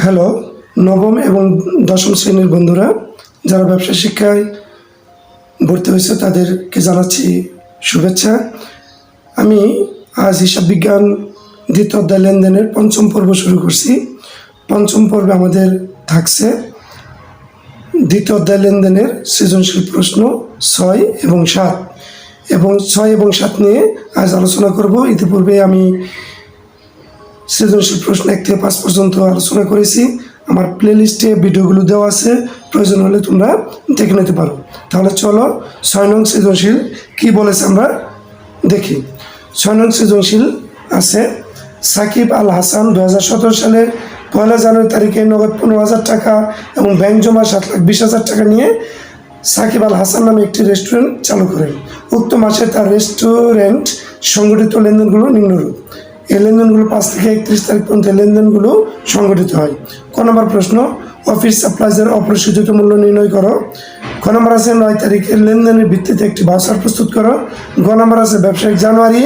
Hello, নবম এবং দশম শ্রেণির বন্ধুরা, যারা ব্যবসা শিক্ষায় ভর্তি হয়েছে তাদেরকে জানাচ্ছি শুভেচ্ছা। আমি আজ হিসাব বিজ্ঞান দ্বিতীয় অধ্যায় লেনদেনের পঞ্চম পর্ব শুরু করছি। পঞ্চম পর্বে আমাদের থাকছে দ্বিতীয় অধ্যায় লেনদেনের সৃজনশীল প্রশ্ন ছয় এবং সাত। এবং ছয় এবং সাত নিয়ে আজ আলোচনা করব। ইতিপূর্বে আমি সৃজনশীল প্রশ্ন এক থেকে পাঁচ পর্যন্ত আলোচনা করেছি। আমার প্লেলিস্টে ভিডিওগুলো দেওয়া আছে। প্রয়োজন হলে তোমরা দেখে নিতে পারো। তাহলে চলো, ছয় নং সৃজনশীল কী বলেছে আমরা দেখি। ছয় নং সৃজনশীল আছে, সাকিব আল হাসান দু সালের পয়লা জানুয়ারি তারিখে নগদ পনেরো হাজার টাকা এবং ব্যাংক জমা সাত লাখ বিশ হাজার টাকা নিয়ে সাকিব আল হাসান নামে একটি রেস্টুরেন্ট চালু করেন। উক্ত মাসে তার রেস্টুরেন্ট সংগঠিত লেনদেনগুলো নিম্নরূপ। এই লেনদেনগুলো পাঁচ থেকে একত্রিশ তারিখ পর্যন্ত লেনদেনগুলো সংগঠিত হয়। ক নম্বর প্রশ্ন অফিস সাপ্লাইজের অপ্রসূচিত মূল্য নির্ণয় করো। খ নম্বর আছে নয় তারিখের লেনদেনের ভিত্তিতে একটি ভাউচার প্রস্তুত করো। গ নম্বর আছে ব্যবসায়িক জানুয়ারি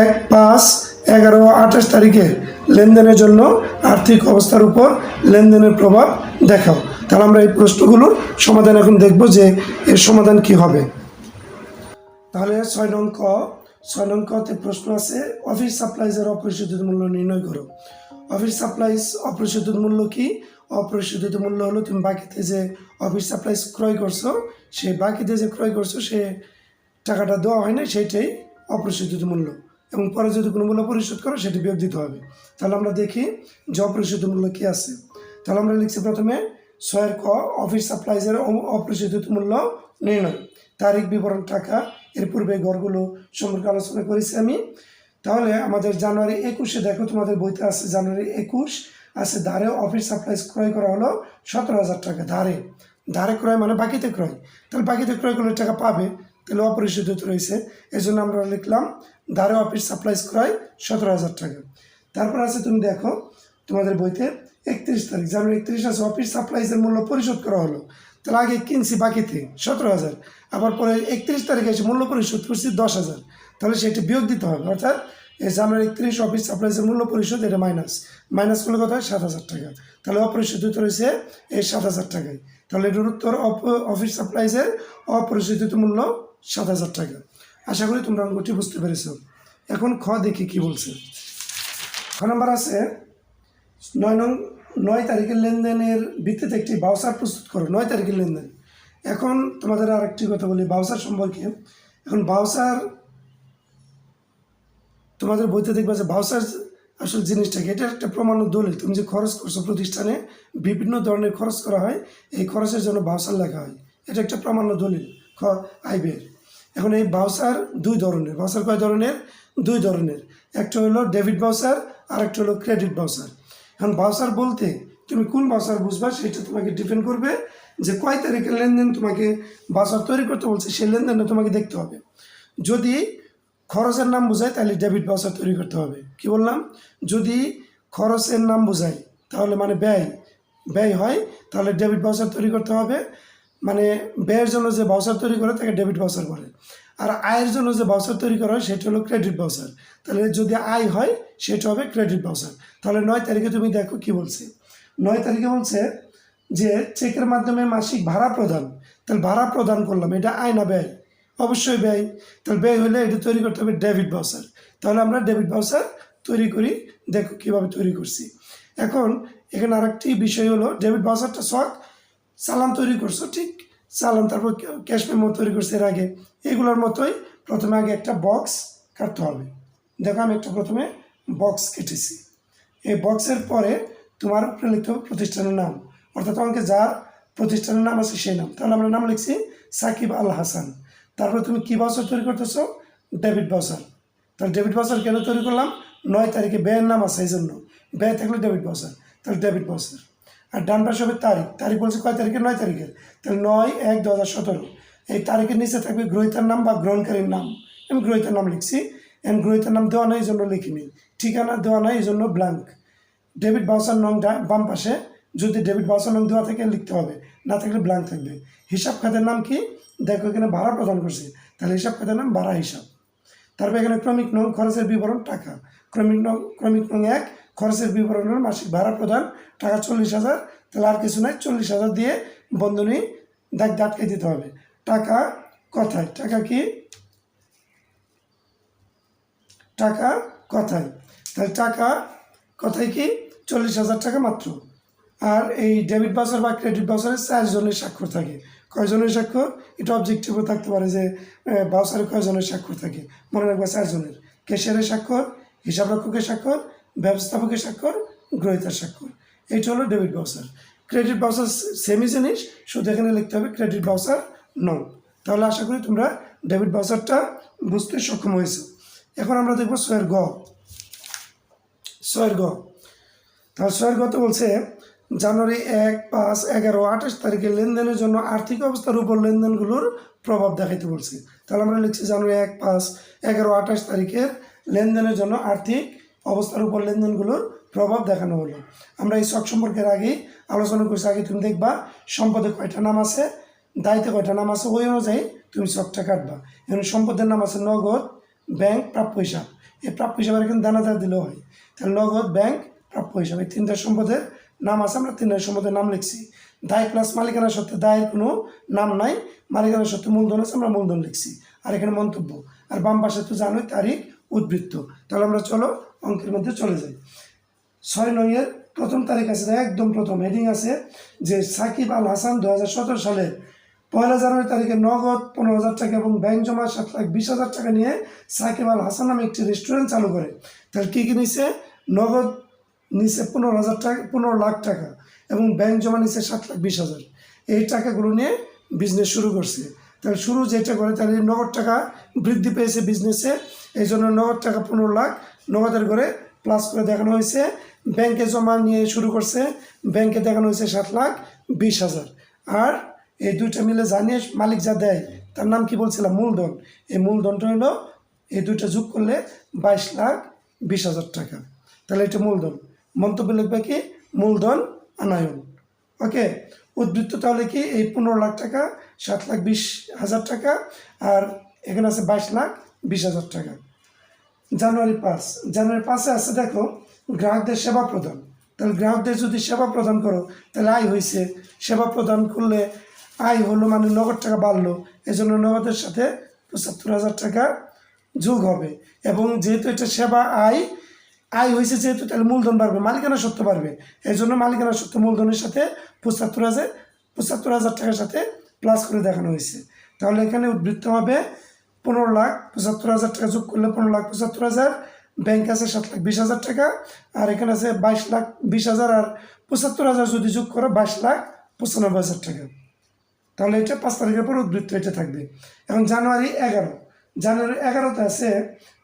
এক পাঁচ এগারো আঠাশ তারিখে লেনদেনের জন্য আর্থিক অবস্থার উপর লেনদেনের প্রভাব দেখাও। তাহলে আমরা এই প্রশ্নগুলোর সমাধান এখন দেখব যে এর সমাধান কি হবে। তাহলে ছয় নং ক ছয় নং প্রশ্ন আছে অফিস সাপ্লাইজের অপরিশোধিত মূল্য নির্ণয় করো। অফিস সাপ্লাইজ অপরিশোধিত মূল্য কি? অপরিশোধিত মূল্য হলো তুমি বাকিতে যে অফিস সাপ্লাইজ ক্রয় করছ, সে বাকিতে যে ক্রয় করছ, সে টাকাটা দেওয়া হয় না সেইটাই অপরিশোধিত মূল্য। এবং পরে যদি কোনো মূল্য পরিশোধ করো, সেটি বিয়োগ দিতে হবে। তাহলে আমরা দেখি যে অপরিশোধিত মূল্য কী আছে। তাহলে আমরা লিখছি প্রথমে ছয়ের ক অফিস সাপ্লাইজের অ- অপরিশোধিত মূল্য নির্ণয়। তারিখ, বিবরণ, টাকা, এর পূর্বে ঘরগুলো সম্পর্কে আলোচনা করেছি আমি। তাহলে আমাদের জানুয়ারি একুশে, দেখো তোমাদের বইতে আছে জানুয়ারি একুশ, আছে ধারে অফিস সাপ্লাইজ ক্রয় করা হলো সতেরো হাজার টাকা ধারে। ধারে ক্রয় মানে বাকিতে ক্রয়। তাহলে বাকিতে ক্রয় করলে টাকা পাবে, তাহলে অপরিশোধিত রয়েছে এই জন্য আমরা লিখলাম ধারে অফিস সাপ্লাইজ ক্রয় সতেরো হাজার টাকা। তারপর আছে তুমি দেখো তোমাদের বইতে একত্রিশ তারিখ, জানুয়ারি একত্রিশ আছে অফিস সাপ্লাইজের মূল্য পরিশোধ করা হলো। তাহলে আগে কিনছি বাকিতে সতেরো হাজার। আবার পরে একত্রিশ তারিখে এসে মূল্য পরিশোধ করছি দশ হাজার। তাহলে সেটি বিয়োগ দিতে হবে, অর্থাৎ এই জানুয়ারি একত্রিশ অফিস সাপ্লাইজের মূল্য পরিশোধ, এটা মাইনাস মাইনাস করলে কত হয়? সাত হাজার টাকা। তাহলে অপরিশোধিত রয়েছে এই সাত হাজার টাকায়। তাহলে এটার উত্তর অফিস সাপ্লাইজের অপরিশোধিত মূল্য সাত হাজার টাকা। আশা করি তোমরা অঙ্গটি বুঝতে পেরেছ। এখন খ দেখি কি বলছে। খ নাম্বার আছে নয় নং, নয় তারিখের লেনদেনের ভিত্তিতে একটি বাউসার প্রস্তুত করো, নয় তারিখের লেনদেন। এখন তোমাদের আর একটি কথা বলি, বাউসার সম্পর্কে। এখন বাউসার, তোমাদের বইতে দেখবে যে বাউসার আসল জিনিসটা কি? এটা একটা প্রমাণ দলিল। তুমি যে খরচ করছ প্রতিষ্ঠানে, বিভিন্ন ধরনের খরচ করা হয়, এই খরচের জন্য বাউসার লেখা হয়। এটা একটা প্রমাণ্য দলিল, খ আইবের এখন এই বাউসার দুই ধরনের, বাউসার কয় ধরনের? দুই ধরনের। একটা হলো ডেবিট বাউসার আর একটা হলো ক্রেডিট বাউসার। এখন বাউসার বলতে তুমি কোন বাউসার বুঝবা সেটা তোমাকে ডিপেন্ড করবে যে কয় তারিখের লেনদেন তোমাকে বাউসার তৈরি করতে বলছে, সেই লেনদেনটা তোমাকে দেখতে হবে। যদি খরচের নাম বোঝায়, তাহলে ডেবিট বাউচার তৈরি করতে হবে। কি বললাম? যদি খরচের নাম বোঝায়, তাহলে মানে ব্যয় ব্যয় হয়, তাহলে ডেবিট বাউচার তৈরি করতে হবে। মানে ব্যয়ের জন্য যে বাউচার তৈরি করে, তাকে ডেবিট বাউচার বলে। আর আয়ের জন্য যে বাউচার তৈরি করা হয়, সেটা হলো ক্রেডিট বাউচার তাহলে যদি আয় হয়, সেটা হবে ক্রেডিট বাউচার তাহলে নয় তারিখে তুমি দেখো কি বলছে। নয় তারিখে বলছে যে চেকের মাধ্যমে মাসিক ভাড়া প্রদান। তাহলে ভাড়া প্রদান করলাম, এটা আয় না ব্যয়? অবশ্যই ব্যয়। তাহলে ব্যয় হলে এটা তৈরি করতে হবে ডেবিট বাউচার তাহলে আমরা ডেবিট বাউচার তৈরি করি। দেখো কীভাবে তৈরি করছি। এখন এখানে আরেকটি বিষয় হলো ডেবিট বাউচারটা শখ চালান তৈরি করছ, ঠিক? চালান, তারপর ক্যাশ মেমো তৈরি করছে এর আগে। এগুলোর মতোই প্রথমে আগে একটা বক্স কাটতে হবে। দেখো আমি একটা প্রথমে বক্স কেটেছি। এই বক্সের পরে তোমার উপরে প্রতিষ্ঠানের নাম। অর্থাৎ তোমাকে যার প্রতিষ্ঠানের নাম আছে সেই নাম। তাহলে আমরা নাম লিখছি সাকিব আল হাসান। তারপরে তুমি কী বাউচার তৈরি করতেছো? ডেভিড বাউচার তাহলে ডেভিড বাউচার কেন তৈরি করলাম? নয় তারিখে ব্যয়ের নাম আছে এই জন্য ব্যয় থাকলে ডেভিড বাউচার তাহলে ডেভিড বাউচার আর ডান পাশে হবে তারিখ। তারিখ বলছে কয় তারিখে? নয় তারিখের তাহলে নয়, এক, দু হাজার সতেরো। এই তারিখের নিচে থাকবে গ্রহিতার নাম বা গ্রহণকারীর নাম। আমি গ্রহিতার নাম লিখছি। এন্ড গ্রহিতার নাম দেওয়া নাই, এই জন্য লিখিনি। ঠিকানা দেওয়া নাই, এই জন্য ব্ল্যাঙ্ক ডেবিট বাউসার নং বাম পাশে। যদি ডেবিট বাউসার নং দেওয়া থাকে, লিখতে হবে। না থাকলে ব্ল্যাঙ্ক থাকবে। হিসাব খাতের নাম কি? দেখো, এখানে ভাড়া প্রদান করছে। তাহলে হিসাব খাতের নাম, ভাড়া হিসাব। তারপর এখানে ক্রমিক নং খরচের বিবরণ, টাকা। ক্রমিক নং ক্রমিক নং এক খরচের বিবরণ হলো মাসিক ভাড়া প্রদান, টাকা চল্লিশ হাজার, তাহলে আর কিছু নাই, চল্লিশ হাজার দিয়ে বন্ধনী দাগ দাঁতকে দিতে হবে। টাকা কথায়? টাকা কি? টাকা কথায়? তাহলে টাকা কথায় কি? চল্লিশ হাজার টাকা মাত্র। আর এই ডেবিট বাউচার বা ক্রেডিট বাউচারে চারজনের স্বাক্ষর থাকে। কয়জনের স্বাক্ষর? এটা অবজেক্টিভও থাকতে পারে যে বাউচারে কয়জনের স্বাক্ষর থাকে? মনে রাখবে চারজনের। ক্যাশিয়ারের স্বাক্ষর, হিসাবরক্ষকের স্বাক্ষর ব্যবস্থাপকের স্বাক্ষর, গ্রহিতার স্বাক্ষর। এইটা হলো ডেবিট বাউচার ক্রেডিট বাউচার সেমই জিনিস শুধু এখানে লিখতে হবে ক্রেডিট বাউচার নন তাহলে আশা করি তোমরা ডেবিট বাউচারটা বুঝতে সক্ষম হয়েছে। এখন আমরা দেখব ছয়ের গ। ছয়ের গ। তাহলে ছয়ের গত বলছে, জানুয়ারি এক পাঁচ এগারো আঠাশ তারিখে লেনদেনের জন্য আর্থিক অবস্থার উপর লেনদেনগুলোর প্রভাব দেখাইতে বলছে। তাহলে আমরা লিখছি জানুয়ারি এক পাঁচ এগারো আঠাশ তারিখের লেনদেনের জন্য আর্থিক অবস্থার উপর লেনদেনগুলোর প্রভাব দেখানো হলো। আমরা এই শখ সম্পর্কের আগে আলোচনা করছি। আগে তুমি দেখবা, সম্পদে কয়টা নাম আছে, দায়িত্বে কয়টা নাম আছে, ওই অনুযায়ী তুমি শখটা কাটবা। এখন সম্পদের নাম আছে নগদ, ব্যাংক, প্রাপ্য হিসাব। এই প্রাপ্য হিসাবের এখানে দানাদার দিলেও হয়। তাহলে নগদ, ব্যাংক, প্রাপ্য হিসাব, এই তিনটা সম্পদের নাম আছে, আমরা তিনটা সম্পদের নাম লিখছি। দায় প্লাস মালিকানা সত্ত্বে দায়ের কোনো নাম নাই, মালিকানা সত্ত্বে মূলধন আছে, আমরা মূলধন লিখছি। আর এখানে মন্তব্য, আর বাম পাশে তো জানোই তারিখ উদ্বৃত্ত। তাহলে আমরা চলো অঙ্কের মধ্যে চলে যাই। ছয় নয়ের প্রথম তারিখ আছে একদম প্রথম। হেডিং আছে যে সাকিব আল হাসান দু সালের পয়লা জানুয়ারি তারিখে নগদ পনেরো হাজার টাকা এবং ব্যাংক জমা সাত লাখ বিশ হাজার টাকা নিয়ে সাকিব আল হাসান নামে একটি রেস্টুরেন্ট চালু করে। তাহলে কী কী নিছে? নগদ নিচে পনেরো হাজার টাকা, পনেরো লাখ টাকা এবং ব্যাংক জমা নিচে সাত লাখ বিশ হাজার। এই টাকাগুলো নিয়ে বিজনেস শুরু করছে। তাহলে শুরু যেটা করে, তাহলে নগদ টাকা বৃদ্ধি পেয়েছে বিজনেসে এই জন্য নগদ টাকা পনেরো লাখ নগদের করে প্লাস করে দেখানো হয়েছে। ব্যাংকে জমা নিয়ে শুরু করছে। ব্যাংকে দেখানো হয়েছে সাত লাখ বিশ হাজার। আর এই দুইটা মিলে জানিয়ে মালিক যা দেয়, তার নাম কি বলছিলাম? মূলধন। এই মূলধনটা হলো, এই দুইটা যোগ করলে বাইশ লাখ বিশ হাজার টাকা। তাহলে এটা মূলধন। মন্তব্য লিখবে কি? মূলধন আনায়ন। ওকে উদ্বৃত্ত তাহলে কি? এই পনেরো লাখ টাকা, সাত লাখ বিশ হাজার টাকা, আর এখানে আছে বাইশ লাখ বিশ হাজার টাকা। জানুয়ারি পাঁচ। জানুয়ারি পাঁচে আছে, দেখো, গ্রাহকদের সেবা প্রদান। তাহলে গ্রাহকদের যদি সেবা প্রদান করো, তাহলে আয় হয়েছে। সেবা প্রদান করলে আয় হলো মানে নগদ টাকা বাড়লো। এজন্য নগদের সাথে পঁচাত্তর হাজার টাকা যোগ হবে। এবং যেহেতু এটা সেবা আয় আয় হয়েছে যেহেতু, তাহলে মূলধন বাড়বে, মালিকানা সত্য বাড়বে। এই জন্য মালিকানা সত্য মূলধনের সাথে পঁচাত্তর হাজার পঁচাত্তর হাজার টাকার সাথে প্লাস করে দেখানো হয়েছে। তাহলে এখানে উদ্বৃত্ত হবে পনেরো লাখ পঁচাত্তর হাজার টাকা যোগ করলে পনেরো লাখ পঁচাত্তর হাজার। ব্যাংক আছে সাত লাখ বিশ হাজার টাকা। আর এখানে আছে বাইশ লাখ বিশ হাজার আর পঁচাত্তর হাজার যদি যোগ করো, বাইশ লাখ পঁচানব্বই হাজার টাকা। তাহলে এটা পাঁচ তারিখের পর উদ্বৃত্ত এটা থাকবে। এবং জানুয়ারি এগারো। জানুয়ারি এগারোতে আছে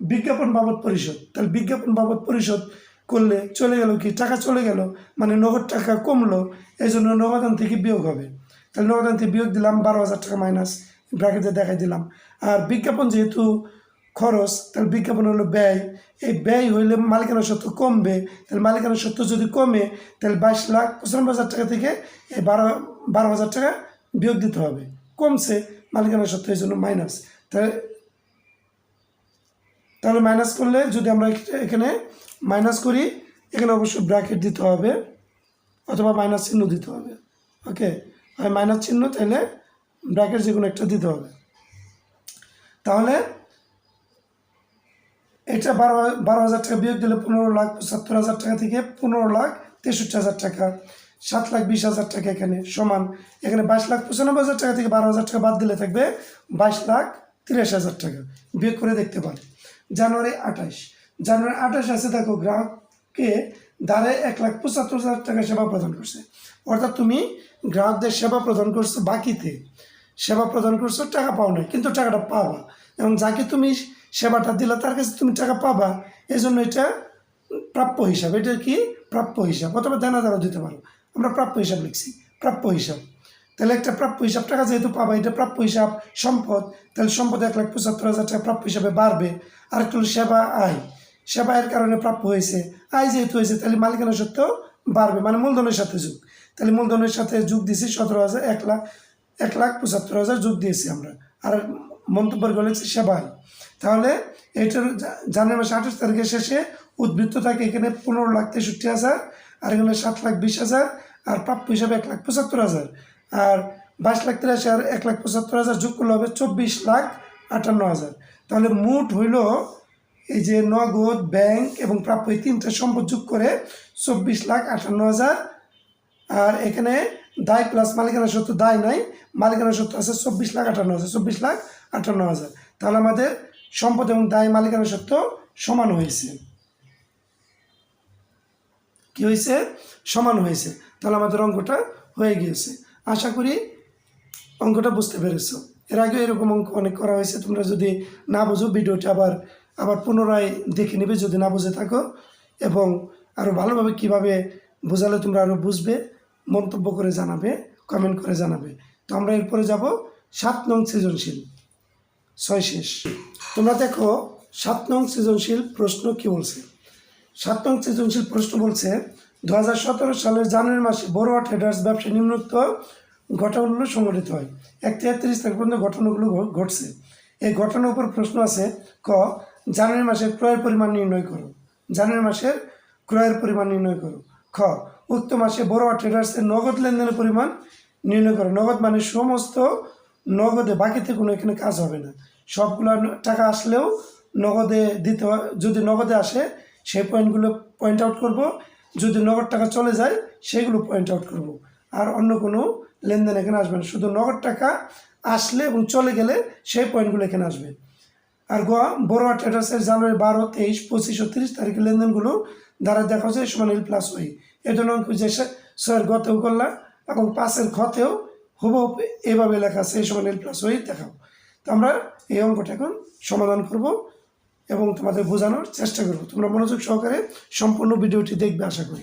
বিজ্ঞাপন বাবদ পরিশোধ। তাহলে বিজ্ঞাপন বাবদ পরিশোধ করলে চলে গেল কি? টাকা চলে গেল মানে নগদ টাকা কমলো, এই জন্য নগদান থেকে বিয়োগ হবে। তাহলে নগদান থেকে বিয়োগ দিলাম বারো হাজার টাকা মাইনাস ব্র্যাকেটে দেখাই দিলাম। আর বিজ্ঞাপন যেহেতু খরচ, তাহলে বিজ্ঞাপন হলো ব্যয়। এই ব্যয় হইলে মালিকানা সত্ত্ব কমবে। তাহলে মালিকানা সত্ত্ব যদি কমে, তাহলে বাইশ লাখ পঁচানব্বই হাজার টাকা থেকে এই বারো বারো হাজার টাকা বিয়োগ দিতে হবে। কমছে মালিকানা সত্ত্ব এই জন্য মাইনাস। তাহলে তাহলে মাইনাস করলে যদি আমরা এখানে মাইনাস করি, এখানে অবশ্যই ব্র্যাকেট দিতে হবে, অথবা মাইনাস চিহ্ন দিতে হবে। ওকে? মাইনাস চিহ্ন তাহলে ব্র্যাকেট যে কোনো একটা দিতে হবে। তাহলে এটা বারো বারো হাজার টাকা বিয়োগ দিলে পনেরো লাখ পঁচাত্তর হাজার টাকা থেকে পনেরো লাখ তেষট্টি হাজার টাকা, সাত লাখ বিশ হাজার টাকা এখানে সমান। এখানে বাইশ লাখ পঁচানব্বই হাজার টাকা থেকে বারো হাজার টাকা বাদ দিলে থাকবে বাইশ লাখ তিরিশ হাজার টাকা। বিয়োগ করে দেখতে পারে জানুয়ারি আঠাশ। জানুয়ারি আঠাশ আছে দেখো গ্রাহককে দ্বারে এক লাখ পঁচাত্তর হাজার টাকা সেবা প্রদান করছে। অর্থাৎ তুমি গ্রাহকদের সেবা প্রদান করছ বাকিতে। সেবা প্রদান করছ, টাকা পাও না কিন্তু টাকাটা পাবা। এবং যাকে তুমি সেবাটা দিলে, তার কাছে তুমি টাকা পাবা। এই জন্য এটা প্রাপ্য হিসাব। এটা কি? প্রাপ্য হিসাব। অথবা দেনাদারও দিতে পারো। আমরা প্রাপ্য হিসাব লিখছি। প্রাপ্য হিসাব। তাহলে একটা প্রাপ্য হিসাব, টাকা যেহেতু পাবা, এটা প্রাপ্য হিসাব, সম্পদ। তাহলে সম্পদ এক লাখ পঁচাত্তর হাজার টাকা প্রাপ্য হিসাবে বাড়বে। আর একটু সেবা আয়। সেবা আয়ের কারণে প্রাপ্য হয়েছে। আয় যেহেতু হয়েছে, তাহলে মালিকানা সত্ত্বেও বাড়বে। মানে মূলধনের সাথে যুগ। তাহলে মূলধনের সাথে যোগ দিছি সতেরো হাজার এক লাখ। এক লাখ পঁচাত্তর হাজার যোগ দিয়েছি আমরা। আর মন্তব্য বলেছি সেবা আয় তাহলে এটার জানুয়ারি মাসে আঠাশ তারিখের শেষে উদ্বৃত্ত থাকে এখানে পনেরো লাখ তেষট্টি হাজার, আর এখানে সাত লাখ বিশ হাজার, আর প্রাপ্য হিসাবে এক লাখ পঁচাত্তর হাজার। আর বাইশ লাখ তিরাশি আর এক লাখ পঁচাত্তর হাজার যোগ করলে হবে চব্বিশ লাখ আটান্ন হাজার। তাহলে মোট হইল এই যে নগদ, ব্যাংক এবং প্রাপ্য এই তিনটা সম্পদ যোগ করে চব্বিশ লাখ আটান্ন হাজার। আর এখানে দায় প্লাস মালিকানা সত্ত্ব দায় নাই। মালিকানা সত্ত্ব আছে চব্বিশ লাখ আটান্ন হাজার, চব্বিশ লাখ আটান্ন হাজার। তাহলে আমাদের সম্পদ এবং দায় মালিকানা সত্ত্ব সমান হয়েছে। কি হয়েছে? সমান হয়েছে। তাহলে আমাদের অঙ্কটা হয়ে গিয়েছে। আশা করি অঙ্কটা বুঝতে পেরেছ। এর আগে এরকম অঙ্ক অনেক করা হয়েছে। তোমরা যদি না বুঝো, ভিডিওটা আবার আবার পুনরায় দেখে নেবে। যদি না বুঝে থাকো এবং আরও ভালোভাবে কীভাবে বোঝালে তোমরা আরও বুঝবে। মন্তব্য করে জানাবে কমেন্ট করে জানাবে। তো আমরা এরপরে যাব সাত নং সৃজনশীল। ছয় শেষ। তোমরা দেখো, সাত নং সৃজনশীল প্রশ্ন কি বলছে? সাত নং সৃজনশীল প্রশ্ন বলছে দু হাজার সতেরো সালের জানুয়ারি মাসে বড়োয়া ট্রেডার্স ব্যবসা নিম্নোক্ত ঘটনাগুলো সংঘটিত হয়। এক থেকে তিরিশ তারিখ পর্যন্ত ঘটনাগুলো ঘটছে। এই ঘটনার উপর প্রশ্ন আছে, ক, জানুয়ারি মাসের ক্রয়ের পরিমাণ নির্ণয় করো। জানুয়ারি মাসের ক্রয়ের পরিমাণ নির্ণয় করো। খ উক্ত মাসে বড়োয়া ট্রেডার্সের নগদ লেনদেনের পরিমাণ নির্ণয় করো। নগদ মানে সমস্ত নগদে বাকিতে কোনো এখানে কাজ হবে না। সবগুলো টাকা আসলেও নগদে দিতে যদি নগদে আসে, সেই পয়েন্টগুলো পয়েন্ট আউট করব। যদি নগদ টাকা চলে যায়, সেগুলো পয়েন্ট আউট করব। আর অন্য কোনো লেনদেন এখানে আসবে না। শুধু নগদ টাকা আসলে এবং চলে গেলে সেই পয়েন্টগুলো এখানে আসবে। আর গোয়া বড়োয়া ট্রেডার্সের জানুয়ারি বারো, তেইশ, পঁচিশ ও তিরিশ তারিখের লেনদেনগুলো দ্বারা দেখা হচ্ছে সমান এল প্লাস ওই এই জন্য অঙ্ক যে সে- ছয়ের গতেও করলাম এবং পাঁচের খতেও হুবহুব এভাবে লেখা আছে, এই সমান এল প্লাস ওই দেখাও। তো আমরা এই অঙ্কটা এখন সমাধান করব এবং তোমাদের বোঝানোর চেষ্টা করব। তোমরা মনোযোগ সহকারে সম্পূর্ণ ভিডিওটি দেখবে, আশা করি।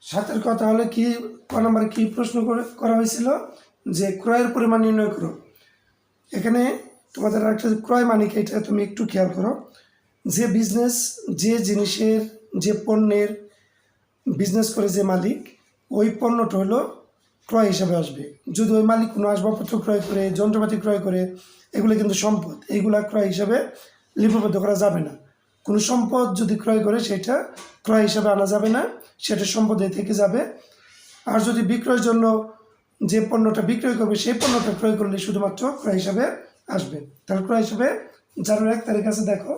সাতের কথা হলে কি, ক নম্বরে কী প্রশ্ন করে- হয়েছিল যে ক্রয়ের পরিমাণ নির্ণয় করো। এখানে তোমাদের একটা ক্রয় মানিক এটা তুমি একটু খেয়াল করো। যে বিজনেস যে জিনিসের, যে পণ্যের বিজনেস করে যে মালিক, ওই পণ্যটা হলো ক্রয় হিসাবে আসবে। যদি ওই মালিক কোনো আসবাবপত্র ক্রয় করে, যন্ত্রপাতি ক্রয় করে, এগুলো কিন্তু সম্পদ। এইগুলা ক্রয় হিসাবে লিপিবদ্ধ করা যাবে না। কোনো সম্পদ যদি ক্রয় করে, সেটা ক্রয় হিসাবে আনা যাবে না, সেটা সম্পদে থেকে যাবে। আর যদি বিক্রয়ের জন্য যে পণ্যটা বিক্রয় করবে, সেই পণ্যটা ক্রয় করলে শুধুমাত্র ক্রয় হিসাবে আসবে। তাহলে ক্রয় হিসাবে জানুয়ারি এক তারিখ আছে, দেখো।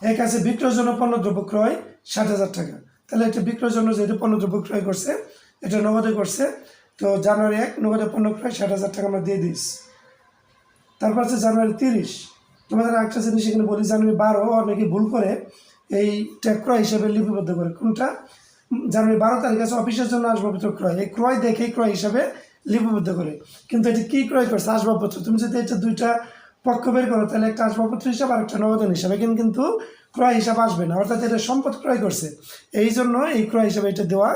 এক আছে বিক্রয়ের জন্য পণ্য দ্রব্য ক্রয় ষাট হাজার টাকা। তাহলে এটা বিক্রয়ের জন্য যেহেতু পণ্যদ্রব্য ক্রয় করছে, এটা নগদে করছে, তো জানুয়ারি এক, নগদে পণ্য ক্রয় ষাট হাজার টাকা আমরা দিয়ে দিস। তারপর আছে জানুয়ারি তিরিশ। তোমাদের একটা জিনিস এখানে বলি, জানুয়ারি বারো, অনেকে ভুল করে এইটা ক্রয় হিসাবে লিপিবদ্ধ করে। কোনটা? জানুয়ারি বারো তারিখ আছে অফিসের জন্য আসবাবপত্র ক্রয়। এই ক্রয় দেখে ক্রয় হিসাবে লিপিবদ্ধ করে। কিন্তু এটা কী ক্রয় করছে? আসবাবপত্র। তুমি যদি এটা দুইটা পক্ষ বের করো, তাহলে একটা আসবাবপত্র হিসাব আর একটা নগদন হিসাবে। কিন্তু ক্রয় হিসাব আসবে না, অর্থাৎ এটা সম্পদ ক্রয় করছে। এই জন্য এই ক্রয় হিসাবে এটা দেওয়া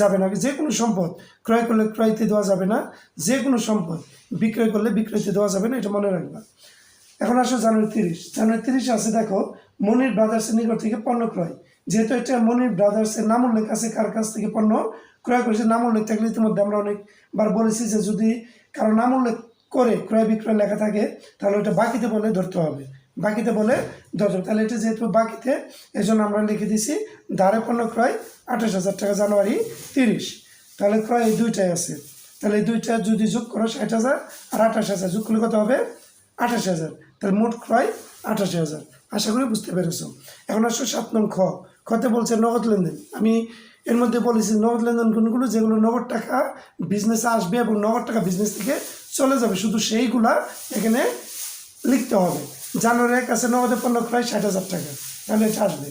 যাবে না। যে কোনো সম্পদ ক্রয় করলে ক্রয়তে দেওয়া যাবে না, যে কোনো সম্পদ বিক্রয় করলে বিক্রয়তে দেওয়া যাবে না, এটা মনে রাখবা। এখন আসো জানুয়ারি তিরিশ। জানুয়ারি তিরিশে আছে, দেখো, মনির ব্রাদার্সের নিকট থেকে পণ্য ক্রয়। যেহেতু এটা মনির ব্রাদার্সের নাম উল্লেখ আছে, কার কাছ থেকে পণ্য ক্রয় করেছে, নাম উল্লেখ থাকলে ইতিমধ্যে আমরা অনেকবার বলেছি যে যদি কারও নাম উল্লেখ করে ক্রয় বিক্রয় লেখা থাকে, তাহলে ওটা বাকিতে বলে ধরতে হবে। বাকিতে বলে হবে তাহলে এটা যেহেতু বাকিতে এই জন্য আমরা লিখে দিছি ধারে পণ্য ক্রয় আঠাশ হাজার টাকা, জানুয়ারি তিরিশ। তাহলে ক্রয় এই দুইটাই আছে। তাহলে এই দুইটা যদি যোগ করো ষাট হাজার আর আঠাশ হাজার, যোগ করলে কত হবে? আঠাশ হাজার। তাহলে মোট ক্রয় আঠাশি হাজার। আশা করি বুঝতে পেরেছ। এখন আসো সাত নং খ। খতে বলছে নগদ লেনদেন। আমি এর মধ্যে বলেছি নগদ লেনদেন কোনগুলো? যেগুলো নগদ টাকা বিজনেসে আসবে এবং নগদ টাকা বিজনেস থেকে চলে যাবে। শুধু সেইগুলা এখানে লিখতে হবে। জানুয়ারি এক আছে, নগদে পণ্য ক্রয়, ষাট হাজার টাকা। তাহলে এটা আসবে।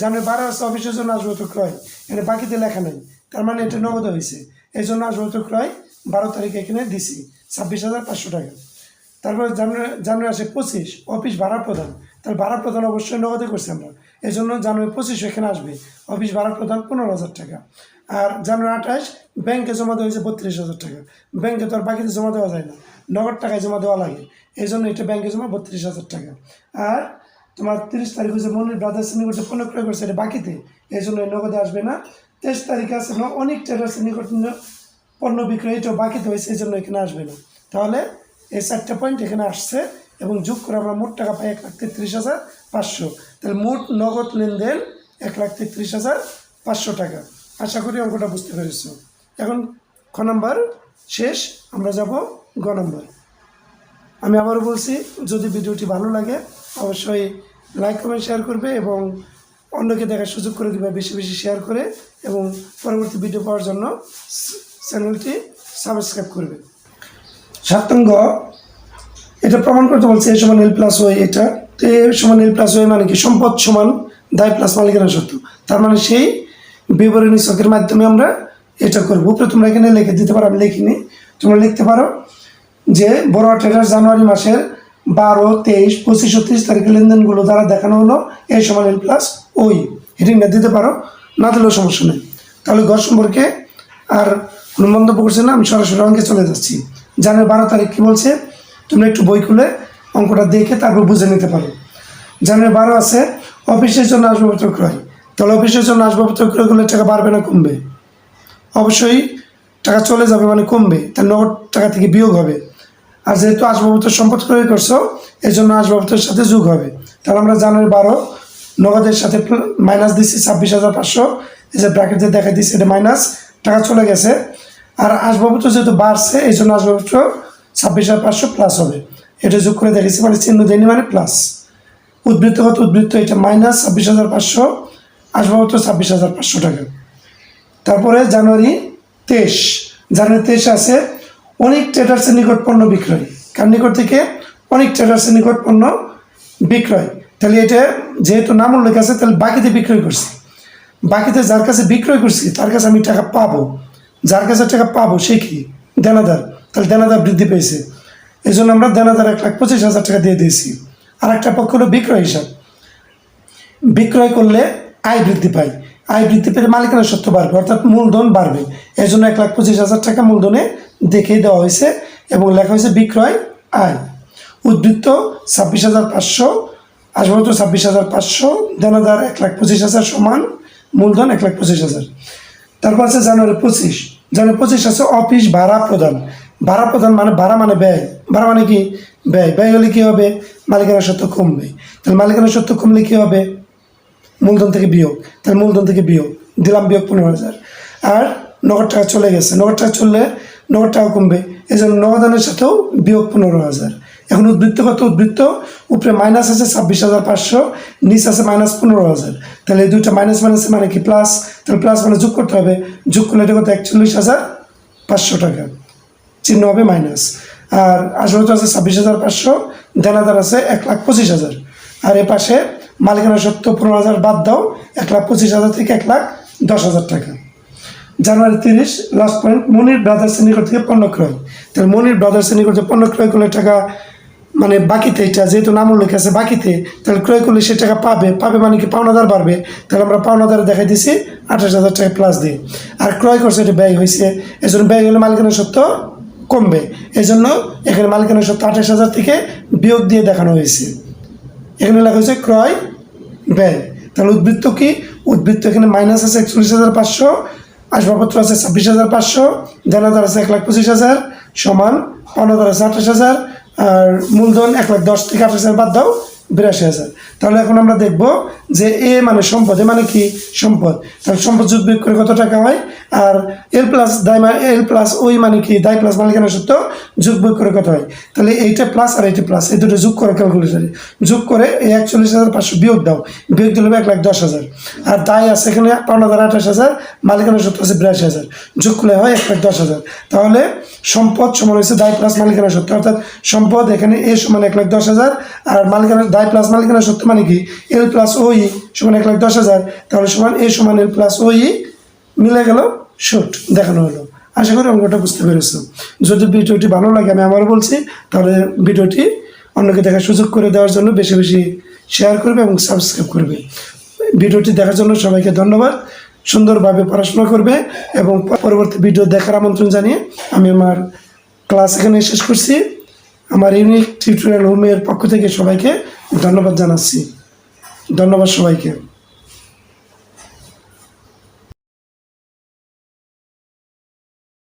জানুয়ারি বারো আছে, অফিসের জন্য আসবে তো ক্রয়। এখানে বাকিতে লেখা নেই। তার মানে এটা নগদে হয়েছে। এই জন্য আসবে তো ক্রয়, বারো তারিখে এখানে দিছি, ছাব্বিশ হাজার পাঁচশো টাকা। তারপরে জানুয়ারি জানুয়ারি আসে পঁচিশ, অফিস ভাড়া প্রদান। তাহলে ভাড়া প্রদান অবশ্যই নগদে করছি আমরা। এই জন্য জানুয়ারি পঁচিশ এখানে আসবে। অফিস ভাড়া প্রদান পনেরো হাজার টাকা। আর জানুয়ারি আঠাশ, ব্যাংকে জমা দেওয়া হয়েছে বত্রিশ হাজার টাকা। ব্যাংকে তো আর বাকিতে জমা দেওয়া যায় না। নগদ টাকায় জমা দেওয়া লাগে। এই জন্য এটা ব্যাংকে জমা বত্রিশ হাজার টাকা। আর তোমার তিরিশ তারিখ হচ্ছে মনির ব্রাদার্স নিকট পণ্য ক্রয় করছে, এটা বাকিতে। এই জন্য নগদে আসবে না। তেইশ তারিখে আছে অনেক ট্রেডার্সের নিকট পণ্য বিক্রয়, এটাও বাকিতে হয়েছে এই জন্য এখানে আসবে না। তাহলে এই চারটা পয়েন্ট এখানে আসছে এবং যোগ করে আমরা মোট টাকা পাই এক লাখ তেত্রিশ হাজার পাঁচশো। তাহলে মোট নগদ লেনদেন এক লাখ তেত্রিশ হাজার পাঁচশো টাকা। আশা করি অঙ্কটা বুঝতে পেরেছ। এখন খ নম্বর শেষ, আমরা যাব গ নম্বর। আমি আবারও বলছি, যদি ভিডিওটি ভালো লাগে, অবশ্যই লাইক, কমেন্ট শেয়ার করবে এবং অন্যকে দেখার সুযোগ করে দেবে বেশি বেশি শেয়ার করে এবং পরবর্তী ভিডিও পাওয়ার জন্য চ্যানেলটি সাবস্ক্রাইব করবে। সাত নং গ এটা প্রমাণ করতে বলছে এ সমান এল প্লাস ওয়াই এটা। তো এ সমান এল প্লাস ওয়াই মানে কি? সম্পদ সমান দায় প্লাস মালিকানা সত্য। তার মানে সেই বিবরণী চকের মাধ্যমে আমরা এটা করব। উপরে তোমরা এখানে লিখে দিতে পারো, আমি লিখিনি। তোমরা লিখতে পারো। যে বড় ট্রেডার জানুয়ারি মাসের বারো, তেইশ, পঁচিশ তিরিশ তারিখের লেনদেনগুলো দ্বারা দেখানো হলো, এ সমান এল প্লাস ওই। হেডিংটা দিতে পারো, না দিলেও সমস্যা নেই। তাহলে ঘর সম্পর্কে আর কোনো মন্তব্য করছে না, আমি সরাসরি অঙ্কে চলে যাচ্ছি। জানুয়ারি বারো তারিখ কী বলছে? তুমি একটু বই খুলে অঙ্কটা দেখে তারপর বুঝে নিতে পারো। জানুয়ারি বারো আছে, অফিসের জন্য আসবাবপত্র ক্রয়। তাহলে অফিসের জন্য আসবাবপত্র ক্রয় করলে টাকা বাড়বে না, কমবে? অবশ্যই টাকা চলে যাবে মানে কমবে, তার নগদ টাকা থেকে বিয়োগ হবে। আর যেহেতু আসবাবপত্র সম্পদ ক্রয় করছ এই জন্য আসবাবপত্রের সাথে যোগ হবে। তাহলে আমরা জানুয়ারি বারো, নগদের সাথে মাইনাস দিচ্ছি ছাব্বিশ হাজার পাঁচশো, এই যে ব্র্যাকেটে দেখা দিচ্ছি এটা মাইনাস টাকা চলে গেছে। আর আসবাবপত্র যেহেতু বাড়ছে এই জন্য আসবাবপত্র ছাব্বিশ হাজার পাঁচশো প্লাস হবে। এটা যোগ করে দেখেছি মানে চিহ্ন দেয়নি মানে প্লাস উদ্বৃত্তগত উদ্বৃত্ত এটা মাইনাস ছাব্বিশ হাজার পাঁচশো, আসবাবপত্র ছাব্বিশ হাজার পাঁচশো টাকা। তারপরে জানুয়ারি তেইশ। জানুয়ারি তেইশ আছে অনেক ট্রেডার্সের নিকট পণ্য বিক্রয়। কার নিকট থেকে? অনেক ট্রেডার্সের নিকট পণ্য বিক্রয়। তাহলে এটা যেহেতু নাম উল্লেখ আছে, তাহলে বাকিতে বিক্রয় করছি। বাকিতে যার কাছে বিক্রয় করছি, তার কাছে আমি টাকা পাবো। যার কাছে টাকা পাবো, সে কি? দেনাদার। তাহলে দেনাদার বৃদ্ধি পেয়েছে। এই জন্য আমরা দেনাদার এক লাখ পঁচিশ হাজার টাকা দিয়ে দিয়েছি। আর একটা পক্ষ হলো বিক্রয় হিসাব। বিক্রয় করলে আয় বৃদ্ধি পায়। আয় বৃদ্ধি পেলে মালিকানা সত্য বাড়বে, অর্থাৎ মূলধন বাড়বে। এই জন্য এক লাখ পঁচিশ হাজার টাকা মূলধনে দেখেই দেওয়া হয়েছে এবং লেখা হয়েছে বিক্রয় আয় উদ্বৃত্ত ছাব্বিশ হাজার পাঁচশো, আসবাবপত্র ছাব্বিশ হাজার পাঁচশো, দেনাদার এক লাখ পঁচিশ হাজার সমান মূলধন এক লাখ পঁচিশ হাজার। তারপর আছে জানুয়ারি পঁচিশ। জানুয়ারি পঁচিশ আছে অফিস ভাড়া প্রদান। ভাড়া প্রদান মানে ভাড়া মানে ব্যয়। ভাড়া মানে কি? ব্যয়। ব্যয় হলে কী হবে? মালিকানা সত্য কমবে। তাহলে মালিকানা সত্য কমলে কী হবে? মূলধন থেকে বিয়োগ। তাহলে মূলধন থেকে বিয়োগ। দিলাম বিয়োগ পনেরো হাজার। আর নগদ টাকা চলে গেছে। নগদ টাকা চললে নগদ টাকা কমবে। এই জন্য নগদানের সাথেও বিয়োগ পনেরো হাজার। এখন উদ্বৃত্ত কত? উদ্বৃত্ত উপরে মাইনাস আছে ছাব্বিশ হাজার পাঁচশো, নিচ আছে মাইনাস পনেরো হাজার। তাহলে এই দুইটা মাইনাস মাইনাস মানে কি? প্লাস তাহলে প্লাস মানে যোগ করতে হবে। যোগ করলে এটা কত? একচল্লিশ হাজার পাঁচশো টাকা। চিহ্ন হবে মাইনাস আর আসলে তো আছে ছাব্বিশ হাজার পাঁচশো, দেনাদার আছে এক লাখ পঁচিশ হাজার। আর এ পাশে মালিকানা সত্য পনেরো হাজার বাদ দাও, এক লাখ পঁচিশ হাজার থেকে এক লাখ দশ হাজার টাকা। জানুয়ারি তিরিশ লাস্ট পয়েন্ট মনির ব্রাদার্সের নিকট থেকে পণ্য ক্রয়। তাহলে মনির ব্রাদার্সের নিকট থেকে পণ্য ক্রয় করলে টাকা মানে বাকিতে এটা যেহেতু নাম উল্লেখ আছে বাকিতে, তাহলে ক্রয় করলে সে টাকা পাবে। পাবে মানে কি পাওনাদার বাড়বে? তাহলে আমরা পাওনাদারে দেখাই দিছি আঠাশ হাজার টাকা প্লাস দিয়ে। আর ক্রয় করছে এটা ব্যয় হয়েছে এই জন্য ব্যয় হলে মালিকানা সত্য কমবে। এই জন্য এখানে মালিকানা সত্য আঠাশ হাজার থেকে বিয়োগ দিয়ে দেখানো হয়েছে। এখানে লেখা হয়েছে ক্রয় ব্যয়। তাহলে উদ্বৃত্ত কি? উদ্বৃত্ত এখানে মাইনাস আছে একচল্লিশ হাজার পাঁচশো আসবাবপত্র আছে ছাব্বিশ হাজার পাঁচশো, দেনাদার আছে এক লাখ পঁচিশ হাজার, সমান অনাদার আছে আঠাশ হাজার, আর মূলধন এক লাখ দশ থেকে আঠাশ হাজার বাদ দাও, বিরাশি হাজার। তাহলে এখন আমরা দেখব যে এ মানে সম্পদ, এ মানে কি? সম্পদ। সম্পদ যোগ বিয়োগ করে কত টাকা হয়? আর এল প্লাস দায় এল প্লাস ওই মানে কি? দায় প্লাস মালিকানা সত্য? যোগ বিয়োগ করে কত হয়? তাহলে এইটা প্লাস আর এইটা প্লাস এই দুটো যোগ করে ক্যালকুলেটারে যোগ করে এই একচল্লিশ হাজার পাঁচশো বিয়োগ দাও। বিয়োগ দিলে এক লাখ দশ হাজার। আর দায় আছে এখানে পাওনা হাজার আঠাশ হাজার মালিকানা সত্য আছে বিরাশি হাজার। যোগ করলে হয় এক লাখ দশ হাজার। তাহলে সম্পদ সমান হয়েছে দায় প্লাস মালিকানা সত্য অর্থাৎ সম্পদ এখানে এ সমান এক লাখ দশ হাজার, আর মালিকানা দায় প্লাস মালিকানা সত্য মানে কি? এল প্লাস ওই সমান এক লাখ দশ হাজার, তাহলে সমান এ সমান এল প্লাস ওই মিলে গেল শুট দেখানো হলো। আশা করি অঙ্কটা বুঝতে পেরেছ। যদি ভিডিওটি ভালো লাগে, আমি আবার বলছি, তাহলে ভিডিওটি অন্যকে দেখার সুযোগ করে দেওয়ার জন্য বেশি বেশি শেয়ার করবে এবং সাবস্ক্রাইব করবে। ভিডিওটি দেখার জন্য সবাইকে ধন্যবাদ। সুন্দরভাবে পড়াশোনা করবে এবং পরবর্তী ভিডিও দেখার আমন্ত্রণ জানিয়ে আমি আমার ক্লাস এখানে শেষ করছি। আমার ইউনিক টিউটোরিয়াল হোমের পক্ষ থেকে সবাইকে ধন্যবাদ জানাচ্ছি। ধন্যবাদ সবাইকে।